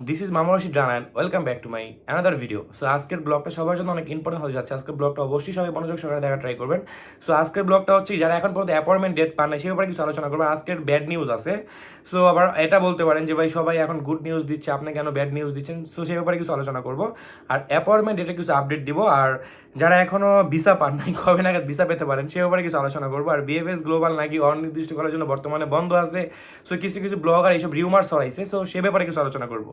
this is Mama Rashid রানায়ন welcome back to my another video so আজকের ব্লগটা সবার জন্য অনেক ইম্পর্টেন্ট হয়ে যাচ্ছে। আজকের ব্লগটা অবশ্যই সবাই মনোযোগ সহকারে দেখা ট্রাই করবেন। সো আজকের ব্লগটা হচ্ছে যারা এখন পর্যন্ত অ্যাপয়েন্টমেন্ট ডেট পান নাই সে ব্যাপারে কিছু আলোচনা করবেন আজকের ব্যাড নিউজ আছে। সো আবার এটা বলতে পারেন যে, ভাই, সবাই এখন গুড নিউজ দিচ্ছে, আপনি কেন ব্যাড নিউজ দিচ্ছেন? সো সে ব্যাপারে কিছু আলোচনা করব। আর অ্যাপয়েন্টমেন্ট ডেটে কিছু আপডেট দিব। আর যারা এখনও ভিসা পান নাই, কবে নাগাদ ভিসা পেতে পারেন সে ব্যাপারে কিছু আলোচনা করব। আর বিএফএস গ্লোবাল নাকি অনির্দিষ্টকালের জন্য বর্তমানে বন্ধ আছে। সো কিছু কিছু ব্লগ ব্লগার এইসব রিউমার ছড়াইছে। সো সে ব্যাপারে কিছু আলোচনা করব।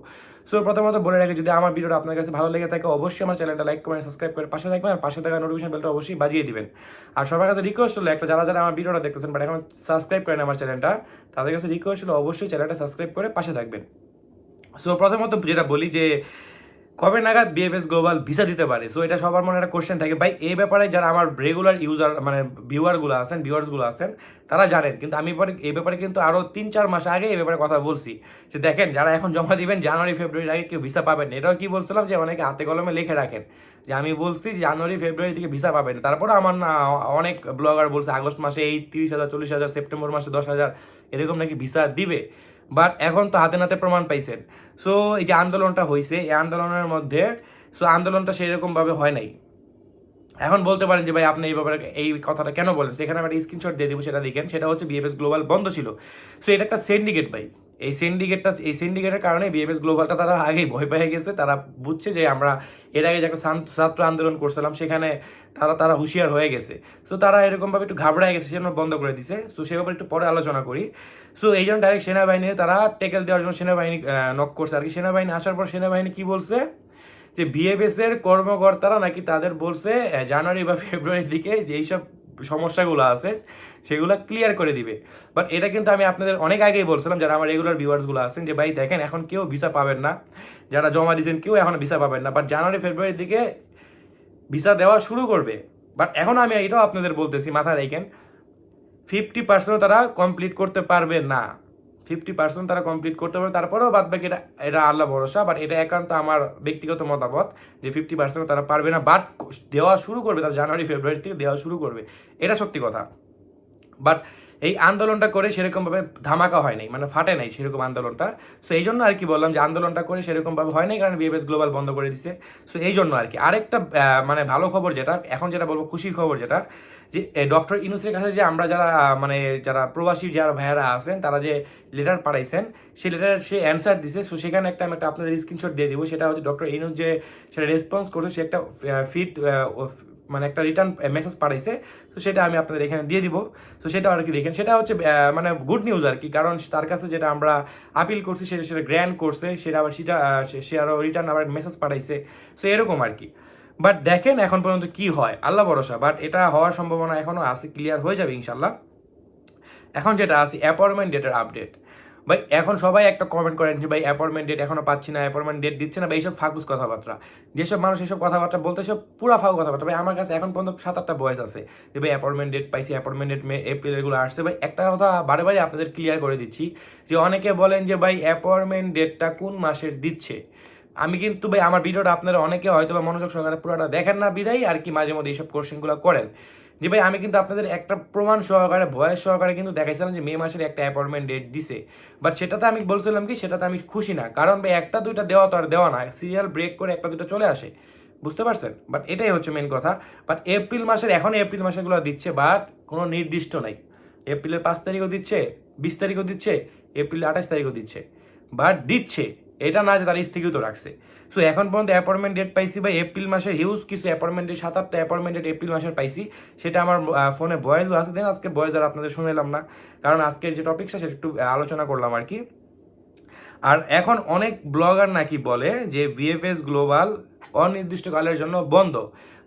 সো প্রথমত বলে রাখি, যদি আমার ভিডিওটা আপনার কাছে ভালো লেগে থাকে, অবশ্যই আমার চ্যানেলটা লাইক কমেন্ট সাবস্ক্রাইব করে পাশে থাকবেন, আর পাশে থাকা নোটিফিকেশন বেলটা অবশ্যই বাজিয়ে দিবেন। আর সবার কাছে রিকোয়েস্ট হলো, একটা যারা যারা আমার ভিডিওটা দেখতেছেন বাট এখন সাবস্ক্রাইব করেন আমার চ্যানেলটা, তাদের কাছে রিকোয়েস্ট হলো, অবশ্যই চ্যানেলটা সাবস্ক্রাইব করে পাশে থাকবেন। সো প্রথমত যেটা বলি যে কবে নাগাদ বিএফএস গ্লোবাল ভিসা দিতে পারে? সো এটা সবার মনে একটা কোশ্চেন থাকে। ভাই, এই ব্যাপারে যারা আমার রেগুলার ইউজার মানে ভিউয়ারগুলো আছেন ভিউয়ার্সগুলো আছেন, তারা জানেন। কিন্তু আমি এই ব্যাপারে কিন্তু আরও তিন চার মাস আগে এই ব্যাপারে কথা বলছি। যে দেখেন, যারা এখন জমা দিবেন জানুয়ারি, ফেব্রুয়ারির আগে কেউ ভিসা পাবেন। এটাও কি বলছিলাম যে অনেকে হাতে কলমে লিখে রাখেন। যে আমি বলছি জানুয়ারি, ফেব্রুয়ারি থেকে ভিসা পাবেন তারপরে আমার না, অনেক ব্লগার বলছে আগস্ট মাসে এই তিরিশ হাজার, চল্লিশ হাজার, সেপ্টেম্বর মাসে দশ হাজার, এরকম নাকি ভিসা দিবে। বাট এখন তো হাতে নাতে প্রমাণ পাইছেন। সো এই যে আন্দোলনটা হয়েছে এই আন্দোলনের মধ্যে সো আন্দোলনটা সেরকমভাবে হয় নাই। এখন বলতে পারেন যে ভাই, আপনি এই ব্যাপারে এই কথাটা কেন বলেন? সেখানে আমি একটা স্ক্রিনশট দিয়ে দিব, সেটা দেখেন। সেটা হচ্ছে বিএফএস গ্লোবাল বন্ধ ছিল। সো এটা একটা সিন্ডিকেট ভাই। এই সিন্ডিকেটটা এই সিন্ডিকেটের কারণে বিএফএস গ্লোবালটা তারা আগেই ভয় পেয়ে গেছে। তারা বুঝছে যে আমরা এর আগে যে একটা ছাত্র আন্দোলন করছিলাম, সেখানে তারা তারা হুঁশিয়ার হয়ে গেছে। সো তারা এরকমভাবে একটু ঘাবড়ায় গেছে, সেজন্য বন্ধ করে দিছে। সো সে ব্যাপারে একটু পরে আলোচনা করি। সো এই জন্য ডাইরেক্ট সেনাবাহিনী তারা টেকেল দেওয়ার জন্য সেনাবাহিনী নক করছে আর কি। সেনাবাহিনী আসার পর সেনাবাহিনী কী বলছে? যে বিএফএস এর কর্মকর্তারা নাকি তাদের বলছে জানুয়ারি বা ফেব্রুয়ারির দিকে যে এইসব সমস্যাগুলো আছে, সেগুলো ক্লিয়ার করে দিবে। বাট এটা কিন্তু আমি আপনাদের অনেক আগেই বলছিলাম, যারা আমার রেগুলার ভিউয়ার্সগুলো আছেন, যে ভাই দেখেন, এখন কেউ ভিসা পাবেন না। যারা জমা দিয়েছেন, কেউ এখন ভিসা পাবেন না। বাট জানুয়ারি, ফেব্রুয়ারির দিকে ভিসা দেওয়া শুরু করবে। বাট এখন আমি এটাও আপনাদের বলতেছি, মাথায় রেখেন ফিফটি পার্সেন্ট তারা কমপ্লিট করতে পারবে না। ফিফটি পার্সেন্ট তারা কমপ্লিট করতে পারবে। তারপরেও বাদ বাকি এটা এটা আল্লাহ ভরসা বাট এটা একান্ত আমার ব্যক্তিগত মতামত যে ফিফটি পার্সেন্ট তারা পারবে না। বাট দেওয়া শুরু করবে, তারা জানুয়ারি, ফেব্রুয়ারি থেকে দেওয়া শুরু করবে। এটা সত্যি কথা। বাট এই আন্দোলনটা করে সেরকমভাবে ধামাকা হয় নাই মানে ফাটে নাই সেরকম আন্দোলনটা। সো এই জন্য আর কি বললাম যে আন্দোলনটা করে সেরকমভাবে হয় নাই, কারণ বিএফএস গ্লোবাল বন্ধ করে দিছে। সো এই জন্য আর কি। আরেকটা মানে ভালো খবর যেটা, এখন যেটা বলব খুশির খবর যেটা যে ডক্টর ইনুসের কাছে যে আমরা যারা মানে যারা প্রবাসী যারা ভাইয়ারা আছেন, তারা যে লেটার পাঠাইছেন সেই লেটার সে অ্যান্সার দিছে। সো সেখানে একটা আমি একটা আপনাদের স্ক্রিনশট দিয়ে দিব। সেটা হচ্ছে ডক্টর ইনুস যে, সেটা রেসপন্স করছে, সে একটা ফিট মানে একটা রিটার্ন মেসেজ পাঠাইছে। তো সেটা আমি আপনাদের এখানে দিয়ে দিব। তো সেটা আর কি দেখেন। সেটা হচ্ছে মানে গুড নিউজ আর কি। কারণ তার কাছে যেটা আমরা আপিল করছি, সেটা সেটা গ্র্যান্ড করছে। সেটা আবার সেটা সে- আরও রিটার্ন আবার মেসেজ পাঠাইছে। সো এরকম আর কি। বাট দেখেন এখন পর্যন্ত কি হয়। আল্লাহ ভরসা বাট এটা হওয়ার সম্ভাবনা এখনও আছে ক্লিয়ার হয়ে যাবে ইনশাল্লাহ এখন যেটা আছে অ্যাপয়েন্টমেন্ট ডেটের আপডেট ভাই, এখন সবাই একটা কমেন্ট করেন যে, ভাই অ্যাপয়েন্টমেন্ট ডেট এখনও পাচ্ছি না অ্যাপয়েন্টমেন্ট ডেট দিচ্ছে না। বা এইসব ফাঁকুস কথাবার্তা। যেসব মানুষ এইসব কথাবার্তা বলতে সব পুরা ফাঁকু কথাবার্তা। ভাই, আমার কাছে এখন পর্যন্ত সাত আটটা বয়স আছে যে, ভাই অ্যাপয়েন্টমেন্ট ডেট পাইছি অ্যাপয়েন্টমেন্ট ডেট মে এপ্রিল এগুলো আসছে। ভাই, একটা কথা বারে বারে আপনাদের ক্লিয়ার করে দিচ্ছি যে, অনেকে বলেন যে, ভাই অ্যাপয়েন্টমেন্ট ডেটটা কোন মাসের দিচ্ছে? আমি কিন্তু ভাই, আমার ভিডিওটা আপনারা অনেকে হয়তো বা মনোযোগ সহকারে পুরোটা দেখেন না, বিদায়, আর কি মাঝে মধ্যে এইসব কোশ্চেনগুলো করেন। যে ভাই, আমি কিন্তু আপনাদের একটা প্রমাণ সহকারে, ভয়েস সহকারে কিন্তু দেখাইছিলাম যে মে মাসের একটা অ্যাপয়েন্টমেন্ট ডেট দিছে। বাট সেটাতে আমি বলছিলাম কি, সেটাতে আমি খুশি না। কারণ ভাই, একটা দুইটা দেওয়া তো আর দেওয়া না। সিরিয়াল ব্রেক করে একটা দুটো চলে আসে। বুঝতে পারছেন? বাট এটাই হচ্ছে মেন কথা। বাট এপ্রিল মাসের, এখন এপ্রিল মাসেগুলো দিচ্ছে বাট কোনো নির্দিষ্ট নাই। এপ্রিলের পাঁচ তারিখও দিচ্ছে, বিশ তারিখও দিচ্ছে এপ্রিলের আঠাশ তারিখও দিচ্ছে। বাট দিচ্ছে। এটা না যে তারা স্থগিত রাখছে। সো এখন পর্যন্ত অ্যাপয়েন্টমেন্ট ডেট পাইছি বা এপ্রিল মাসের হিউজ কিছু অ্যাপয়েন্টমেন্ট ডেট সাত আটটা অ্যাপয়েন্টমেন্ট ডেট এপ্রিল মাসের পাইছি। সেটা আমার ফোনে ভয়েসও আছে দেন আজকে ভয়েস আর আপনাদের শুনেলাম না। কারণ আজকের যে টপিকটা সেটা একটু আলোচনা করলাম আর কি। আর এখন অনেক ব্লগার নাকি বলে যে ভিএফএস গ্লোবাল অনির্দিষ্টকালের জন্য বন্ধ।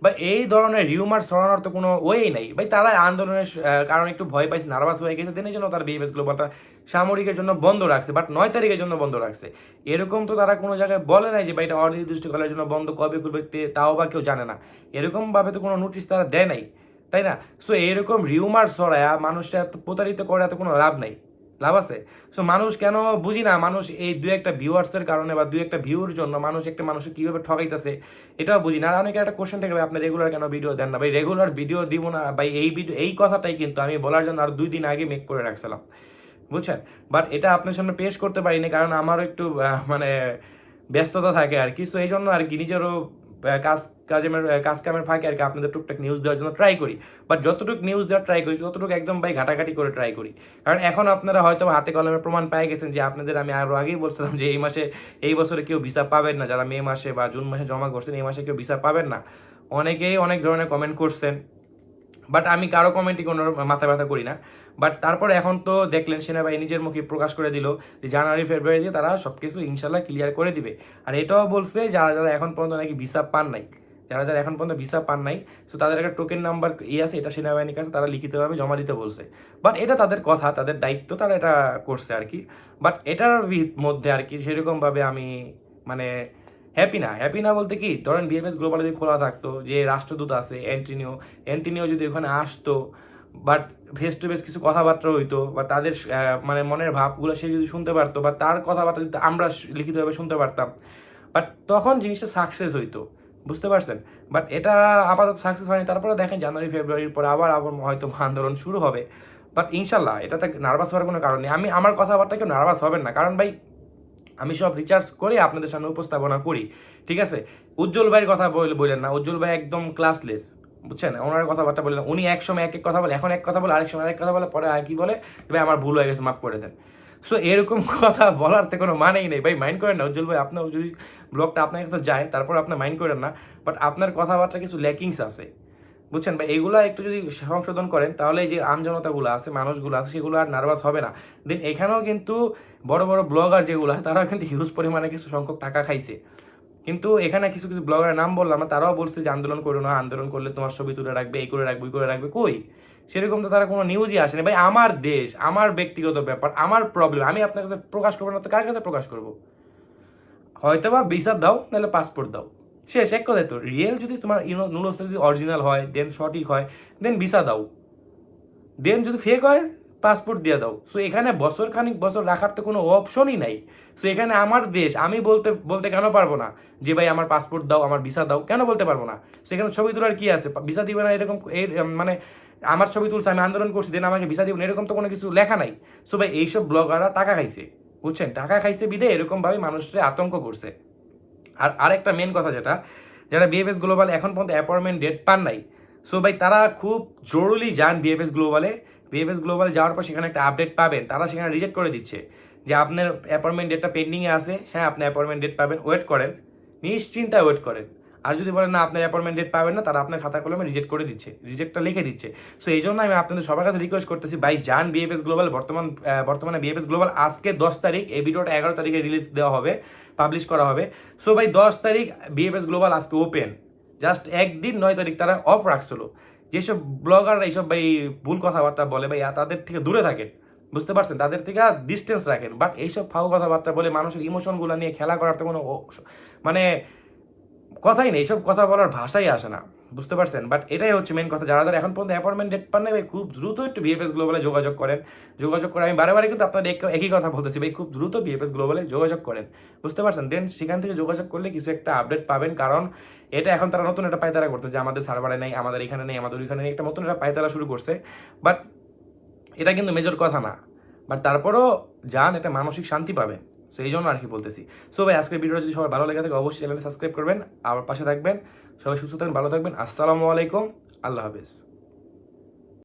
বা এই ধরনের রিউমার ছড়ানোর তো কোনো ওয়েই নাই। ভাই, তারা আন্দোলনের কারণে একটু ভয় পাইছে নার্ভাস হয়ে গেছে, দেনের জন্য তারা ভিএফএস গ্লোবালটা সামরিকের জন্য বন্ধ রাখছে বাট নয় তারিখের জন্য বন্ধ রাখছে। এরকম তো তারা কোনো জায়গায় বলে নাই যে, ভাই, এটা অনির্দিষ্টকালের জন্য বন্ধ, কবে তে- তাও বা কেউ জানে না। এরকমভাবে তো কোনো নোটিশ তারা দেয় নাই, তাই না? সো এরকম রিউমার ছড়ায়া মানুষরা প্রতারিত করে, এত কোনো লাভ নাই। লাভ আছে? সো মানুষ কেন বুঝি না, মানুষ এই দু একটা ভিউয়ার্সের কারণে বা দু একটা ভিউর জন্য মানুষ একটা মানুষকে কীভাবে ঠকাইতেছে, এটাও বুঝি না। আর অনেকের একটা কোশ্চেন থেকে আপনি রেগুলার কেন ভিডিও দেন না? ভাই রেগুলার ভিডিও দিব না, ভাই, এই ভিডিও এই কথাটাই কিন্তু আমি বলার জন্য আর দুই দিন আগে মেক করে রাখছিলাম। বুঝছেন? বাট এটা আপনার সামনে পেশ করতে পারিনি, কারণ আমারও একটু মানে ব্যস্ততা থাকে আর কি। সো এই জন্য আর কি নিজেরও কাজ কাজের কাজ কামের ফাঁকে আর কি আপনাদের টুকটাক নিউজ দেওয়ার জন্য ট্রাই করি। বাট যতটুকু নিউজ দেওয়ার ট্রাই করি, ততটুকু একদম ভাই ঘাটাঘাটি করে ট্রাই করি। কারণ এখন আপনারা হয়তো হাতে কলমে প্রমাণ পেয়ে গেছেন যে আপনাদের আমি আরও আগেই বলছিলাম যে এই মাসে, এই বছরে কেউ ভিসা পাবেন না। যারা মে মাসে বা জুন মাসে জমা করছেন, এই মাসে কেউ ভিসা পাবেন না। অনেকেই অনেক ধরনের কমেন্ট করছেন। বাট আমি কারও কমেন্টই কোনো মাথা ব্যথা করি না। বাট তারপরে এখন তো দেখলেন সেনাবাহিনী নিজের মুখে প্রকাশ করে দিল যে জানুয়ারি ফেব্রুয়ারি দিয়ে তারা সব কিছু ইনশাল্লাহ ক্লিয়ার করে দিবে। আর এটাও বলছে যারা যারা এখন পর্যন্ত নাকি ভিসা পান নাই। যারা যারা এখন পর্যন্ত ভিসা পান নাই তো তাদের একটা টোকেন নাম্বার ই আছে, এটা সেনাবাহিনীর কাছে, তারা লিখিতভাবে জমা দিতে বলছে। বাট এটা তাদের কথা, তাদের দায়িত্ব তারা এটা করছে আর কি। বাট এটার মধ্যে আর কি সেরকমভাবে আমি মানে হ্যাপি না। হ্যাপি না বলতে কি, ধরেন বিএফএস গ্লোবাল যদি খোলা থাকতো, যে রাষ্ট্রদূত আছে অ্যান্টিনিও অ্যান্টিনিও যদি ওখানে আসতো বাট ফেস টু ফেস কিছু কথাবার্তা হইতো, বা তাদের মানে মনের ভাবগুলো সে যদি শুনতে পারতো, বা তার কথাবার্তা যদি আমরা লিখিতভাবে শুনতে পারতাম বাট তখন জিনিসটা সাকসেস হইতো। বুঝতে পারছেন? বাট এটা আপাতত সাকসেস হয়নি। তারপরে দেখেন জানুয়ারি, ফেব্রুয়ারির পরে আবার আবার হয়তো আন্দোলন শুরু হবে। বাট ইনশাল্লাহ, এটাতে নার্ভাস হওয়ার কোনো কারণ নেই। আমি, আমার কথাবার্তা কেউ নার্ভাস হবেন না। কারণ ভাই, আমি সব রিচার্জ করে আপনাদের সামনে উপস্থাপনা করি। ঠিক আছে? উজ্জ্বল ভাইয়ের কথা বলে, বললেন না। উজ্জ্বল ভাই একদম ক্লাসলেস বুঝছেন? ওনার কথাবার্তা বললেন উনি এক সময় এক এক কথা বলে, এখন এক কথা বলে, আরেক সময় আরেক কথা বলে, পরে আর কি বলে? ভাই, আমার ভুল হয়ে গেছে, মাফ করে দেন। সো এরকম কথা বলার তো কোনো মানেই নেই। ভাই মাইন্ড করেন না, উজ্জ্বল ভাই, আপনার যদি ব্লগটা আপনার কাছে যায়, তারপর আপনার মাইন্ড করেন না বাট আপনার কথাবার্তা কিছু ল্যাকিংস আছে। বুঝছেন ভাই, এগুলা একটু যদি সংশোধন করেন, তাহলে যে আমজনতাগুলো আছে, মানুষগুলো আছে, সেগুলো আর নার্ভাস হবে না। দেন এখানেও কিন্তু বড় বড় ব্লগার যেগুলো আছে, তারাও কিন্তু হিউজ পরিমাণে কিছু সংখ্যক টাকা খাইছে। কিন্তু এখানে কিছু কিছু ব্লগারের নাম বললাম না, তারাও বলছে যে, আন্দোলন করো না, আন্দোলন করলে তোমার ছবি তুলে রাখবে, এই করে রাখবে, ওই করে রাখবে, কই? সেরকম তো তারা কোনো নিউজই আসেনি। ভাই, আমার দেশ, আমার ব্যক্তিগত ব্যাপার, আমার প্রবলেম আমি আপনার কাছে প্রকাশ করব না, তো কার কাছে প্রকাশ করব? হয়তো বা ভিসা দাও, নাহলে পাসপোর্ট দাও। শেষ, এক কথায় তো রিয়েল যদি তোমার নুলসটা যদি অরিজিনাল হয় দেন সঠিক হয় দেন ভিসা দাও। দেন যদি ফেক হয় পাসপোর্ট দিয়ে দাও। সো এখানে বছর খানিক বছর রাখার তো কোনো অপশনই নাই। সো এখানে আমার দেশ, আমি বলতে বলতে কেন পারব না? যে, ভাই, আমার পাসপোর্ট দাও, আমার ভিসা দাও। কেন বলতে পারব না? সেখানে ছবি তোলার কি আছে? ভিসা দিবে না এরকম, এর মানে আমার ছবি তুলছে, আমি আন্দোলন করছি, দেন আমাকে ভিসা দিবেন এরকম তো কোনো কিছু লেখা নাই। সো ভাই, এইসব ব্লগাররা টাকা খাইছে, বুঝছেন? টাকা খাইছে বিদে এরকমভাবে মানুষরা আতঙ্ক করছে। আর আরেকটা মেন কথা যেটা, যারা বিএফএস গ্লোবাল এখন পর্যন্ত অ্যাপয়েন্টমেন্ট ডেট পান নাই, সো ভাই, তারা খুব জরুরি যান বিএফএস গ্লোবালে বিএফএস গ্লোবালে যাওয়ার পর সেখানে একটা আপডেট পাবেন, তারা সেখানে রিজেক্ট করে দিচ্ছে যে আপনার অ্যাপয়েন্টমেন্ট ডেটটা পেন্ডিংয়ে আছে হ্যাঁ আপনি অ্যাপয়েন্টমেন্ট ডেট পাবেন ওয়েট করেন নিশ্চিন্তায় ওয়েট করেন। আর যদি বলেন, না, আপনার অ্যাপয়েন্টমেন্ট ডেট পাবেন না, তারা আপনার খাতা কলমে রিজেক্ট করে দিচ্ছে রিজেক্টটা লিখে দিচ্ছে। সো এই জন্য আমি আপনাদের সবার কাছে রিকোয়েস্ট করতেছি, ভাই, যান বিএফএস গ্লোবাল বর্তমান বর্তমানে বিএফএস গ্লোবাল আজকে দশ তারিখ, এই ভিডিওটা এগারো তারিখে রিলিজ দেওয়া হবে পাবলিশ করা হবে। সো ভাই, দশ তারিখ বিএফএস গ্লোবাল আজকে ওপেন জাস্ট একদিন নয় তারিখ তারা অফ রাখছিল। যেসব ব্লগাররা এইসব, ভাই, ভুল কথাবার্তা বলে, ভাই, তাদের থেকে দূরে থাকেন। বুঝতে পারছেন? তাদের থেকে ডিস্টেন্স রাখেন। বাট এইসব ফাউ কথাবার্তা বলে মানুষের ইমোশনগুলো নিয়ে খেলা করার তো কোনো মানে কথাই নেই এইসব কথা বলার ভাষাই আসে না, বুঝতে পারছেন? বাট এটাই হচ্ছে মেন কথা, যারা যারা এখন পর্যন্ত অ্যাপয়েন্টমেন্ট ডেট পান না খুব দ্রুত একটু বিএফএস গ্লোবালে যোগাযোগ করেন। যোগাযোগ করে আমি বারে কিন্তু আপনাদের এক- একই কথা বলতেছি, ভাই, খুব দ্রুত বিএফএস গ্লোবালে যোগাযোগ করেন, বুঝতে পারছেন? দেন সেখান থেকে যোগাযোগ করলে কিছু একটা আপডেট পাবেন, কারণ এটা এখন তারা নতুন একটা পায়তারা করতে যে আমাদের সার্ভারে নেই, আমাদের এখানে নেই, আমাদের ওইখানে নেই, একটা নতুন একটা পায়তারা শুরু করছে। বাট এটা কিন্তু মেজর কথা না। বাট তারপরও যান এটা মানসিক শান্তি পাবেন। সো এই জন্য আর কি বলতেছি। সো ভাই, আজকের ভিডিও যদি সবাই ভালো লেগে থাকে, অবশ্যই চ্যানেলে সাবস্ক্রাইব করবেন আর পাশে থাকবেন। সবাই সুস্থ থাকবেন, ভালো থাকবেন। আসসালামু আলাইকুম। আল্লাহ হাফেজ।